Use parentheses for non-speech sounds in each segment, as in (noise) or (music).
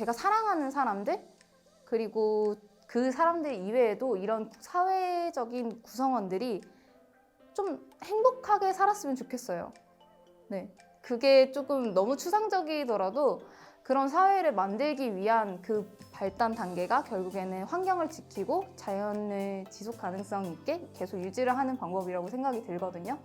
제가 사랑하는 사람들 그리고 그 사람들 이외에도 이런 사회적인 구성원들이 좀 행복하게 살았으면 좋겠어요. 네. 그게 조금 너무 추상적이더라도 그런 사회를 만들기 위한 그 발단 단계가 결국에는 환경을 지키고 자연을 지속 가능성 있게 계속 유지를 하는 방법이라고 생각이 들거든요.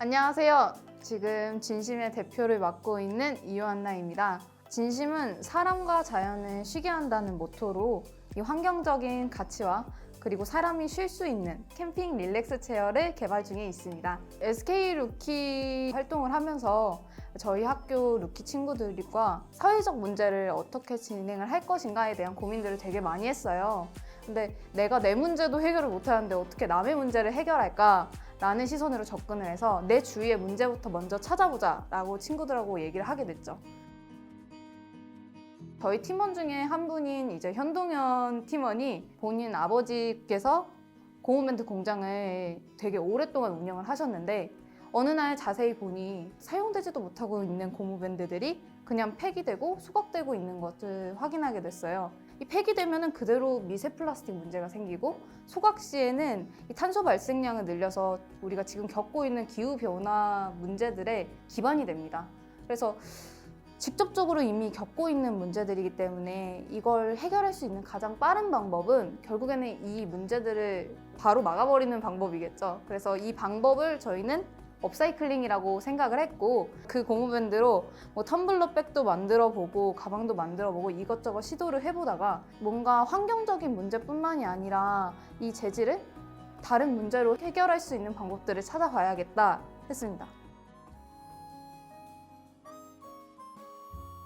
안녕하세요. 지금 진심의 대표를 맡고 있는 이요한나입니다. 진심은 사람과 자연을 쉬게 한다는 모토로 이 환경적인 가치와 그리고 사람이 쉴 수 있는 캠핑 릴렉스 체어를 개발 중에 있습니다. SK 루키 활동을 하면서 저희 학교 루키 친구들과 사회적 문제를 어떻게 진행을 할 것인가에 대한 고민들을 되게 많이 했어요. 근데 내가 내 문제도 해결을 못하는데 어떻게 남의 문제를 해결할까? 라는 시선으로 접근을 해서 내 주위의 문제부터 먼저 찾아보자 라고 친구들하고 얘기를 하게 됐죠. 저희 팀원 중에 한 분인 이제 현동현 팀원이 본인 아버지께서 고무밴드 공장을 되게 오랫동안 운영을 하셨는데 어느 날 자세히 보니 사용되지도 못하고 있는 고무밴드들이 그냥 폐기되고 수거되고 있는 것을 확인하게 됐어요. 이 폐기되면은 그대로 미세 플라스틱 문제가 생기고 소각 시에는 이 탄소 발생량을 늘려서 우리가 지금 겪고 있는 기후 변화 문제들의 기반이 됩니다. 그래서 직접적으로 이미 겪고 있는 문제들이기 때문에 이걸 해결할 수 있는 가장 빠른 방법은 결국에는 이 문제들을 바로 막아버리는 방법이겠죠. 그래서 이 방법을 저희는 업사이클링이라고 생각을 했고 그 고무밴드로 뭐 텀블러 백도 만들어 보고 가방도 만들어 보고 이것저것 시도를 해보다가 뭔가 환경적인 문제뿐만이 아니라 이 재질을 다른 문제로 해결할 수 있는 방법들을 찾아봐야겠다 했습니다.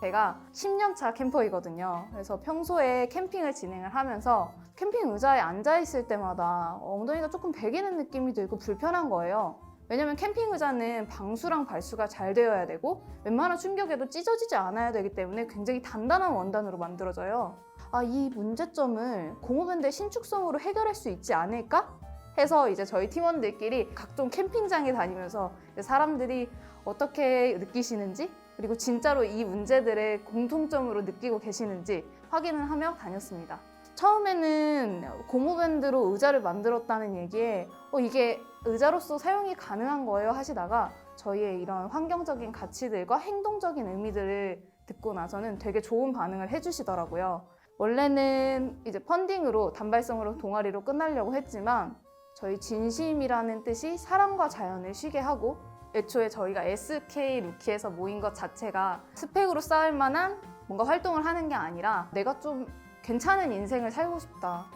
제가 10년차 캠퍼이거든요. 그래서 평소에 캠핑을 진행을 하면서 캠핑 의자에 앉아 있을 때마다 엉덩이가 조금 베기는 느낌이 들고 불편한 거예요. 왜냐면 캠핑 의자는 방수랑 발수가 잘 되어야 되고 웬만한 충격에도 찢어지지 않아야 되기 때문에 굉장히 단단한 원단으로 만들어져요. 아, 이 문제점을 고무밴드의 신축성으로 해결할 수 있지 않을까? 해서 이제 저희 팀원들끼리 각종 캠핑장에 다니면서 사람들이 어떻게 느끼시는지 그리고 진짜로 이 문제들을 공통점으로 느끼고 계시는지 확인을 하며 다녔습니다. 처음에는 고무밴드로 의자를 만들었다는 얘기에 어, 이게 의자로서 사용이 가능한 거예요 하시다가 저희의 이런 환경적인 가치들과 행동적인 의미들을 듣고 나서는 되게 좋은 반응을 해주시더라고요. 원래는 이제 펀딩으로 단발성으로 동아리로 끝나려고 했지만 저희 진심이라는 뜻이 사람과 자연을 쉬게 하고 애초에 저희가 SK 루키에서 모인 것 자체가 스펙으로 쌓을 만한 뭔가 활동을 하는 게 아니라 내가 좀 괜찮은 인생을 살고 싶다.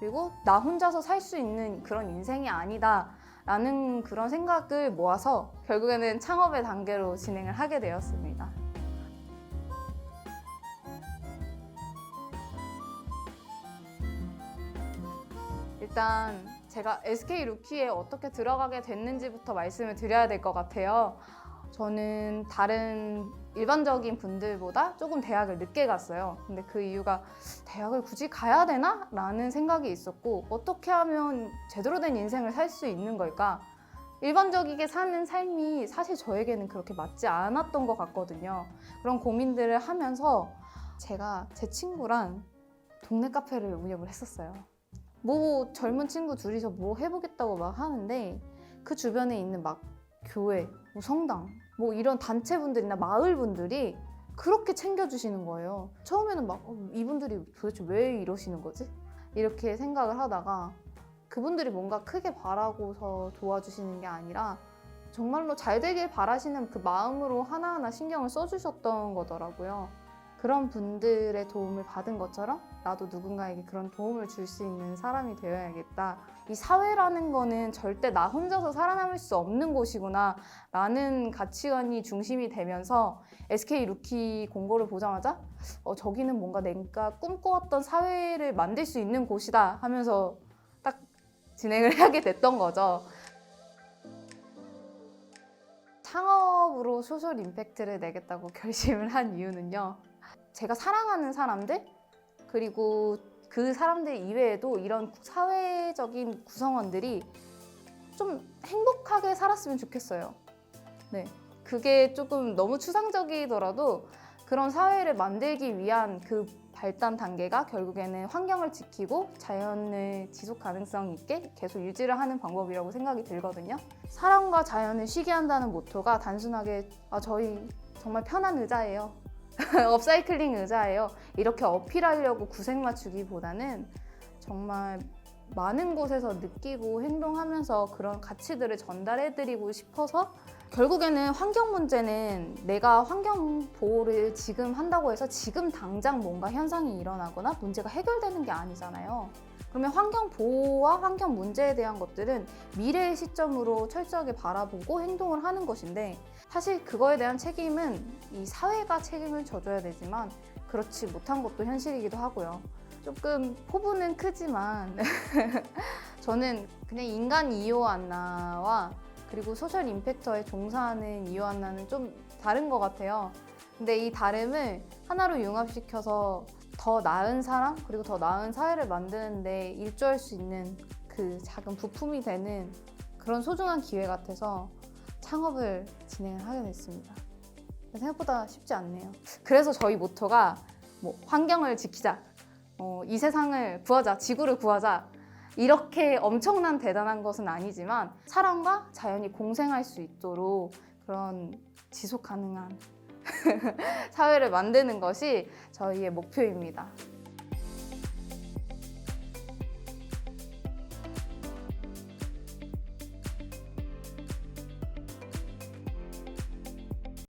그리고 나 혼자서 살 수 있는 그런 인생이 아니다. 라는 그런 생각을 모아서 결국에는 창업의 단계로 진행을 하게 되었습니다. 일단 제가 SK 루키에 어떻게 들어가게 됐는지부터 말씀을 드려야 될 것 같아요. 저는 다른 일반적인 분들보다 조금 대학을 늦게 갔어요. 근데 그 이유가 대학을 굳이 가야 되나? 라는 생각이 있었고, 어떻게 하면 제대로 된 인생을 살 수 있는 걸까? 일반적이게 사는 삶이 사실 저에게는 그렇게 맞지 않았던 것 같거든요. 그런 고민들을 하면서 제가 제 친구랑 동네 카페를 운영을 했었어요. 뭐 젊은 친구 둘이서 뭐 해보겠다고 막 하는데 그 주변에 있는 막 교회, 뭐 성당, 뭐 이런 단체분들이나 마을분들이 그렇게 챙겨주시는 거예요. 처음에는 막 어, 이분들이 도대체 왜 이러시는 거지? 이렇게 생각을 하다가 그분들이 뭔가 크게 바라고서 도와주시는 게 아니라 정말로 잘 되길 바라시는 그 마음으로 하나하나 신경을 써주셨던 거더라고요. 그런 분들의 도움을 받은 것처럼 나도 누군가에게 그런 도움을 줄 수 있는 사람이 되어야겠다. 이 사회라는 거는 절대 나 혼자서 살아남을 수 없는 곳이구나 라는 가치관이 중심이 되면서 SK 루키 공고를 보자마자 어, 저기는 뭔가 내가 꿈꿔왔던 사회를 만들 수 있는 곳이다 하면서 딱 진행을 (laughs) 하게 됐던 거죠. 창업으로 소셜 임팩트를 내겠다고 (laughs) 결심을 한 이유는요. 제가 사랑하는 사람들 그리고 그 사람들 이외에도 이런 사회적인 구성원들이 좀 행복하게 살았으면 좋겠어요. 네. 그게 조금 너무 추상적이더라도 그런 사회를 만들기 위한 그 발단 단계가 결국에는 환경을 지키고 자연을 지속 가능성 있게 계속 유지를 하는 방법이라고 생각이 들거든요. 사람과 자연을 쉬게 한다는 모토가 단순하게 아, 저희 정말 편한 의자예요. (laughs) 업사이클링 의자예요. 이렇게 어필하려고 구색 맞추기보다는 정말 많은 곳에서 느끼고 행동하면서 그런 가치들을 전달해드리고 싶어서 결국에는 환경 문제는 내가 환경 보호를 지금 한다고 해서 지금 당장 뭔가 현상이 일어나거나 문제가 해결되는 게 아니잖아요. 그러면 환경 보호와 환경 문제에 대한 것들은 미래의 시점으로 철저하게 바라보고 행동을 하는 것인데 사실 그거에 대한 책임은 이 사회가 책임을 져줘야 되지만 그렇지 못한 것도 현실이기도 하고요. 조금 포부는 크지만 (laughs) 저는 그냥 인간 이호 안나와 그리고 소셜 임팩터에 종사하는 이호 안나는 좀 다른 것 같아요. 근데 이 다름을 하나로 융합시켜서 더 나은 사람 그리고 더 나은 사회를 만드는데 일조할 수 있는 그 작은 부품이 되는 그런 소중한 기회 같아서 창업을 진행을 하게 됐습니다. 생각보다 쉽지 않네요. 그래서 저희 모토가 뭐 환경을 지키자, 어, 이 세상을 구하자, 지구를 구하자 이렇게 엄청난 대단한 것은 아니지만 사람과 자연이 공생할 수 있도록 그런 지속 가능한 (laughs) 사회를 만드는 것이 저희의 목표입니다.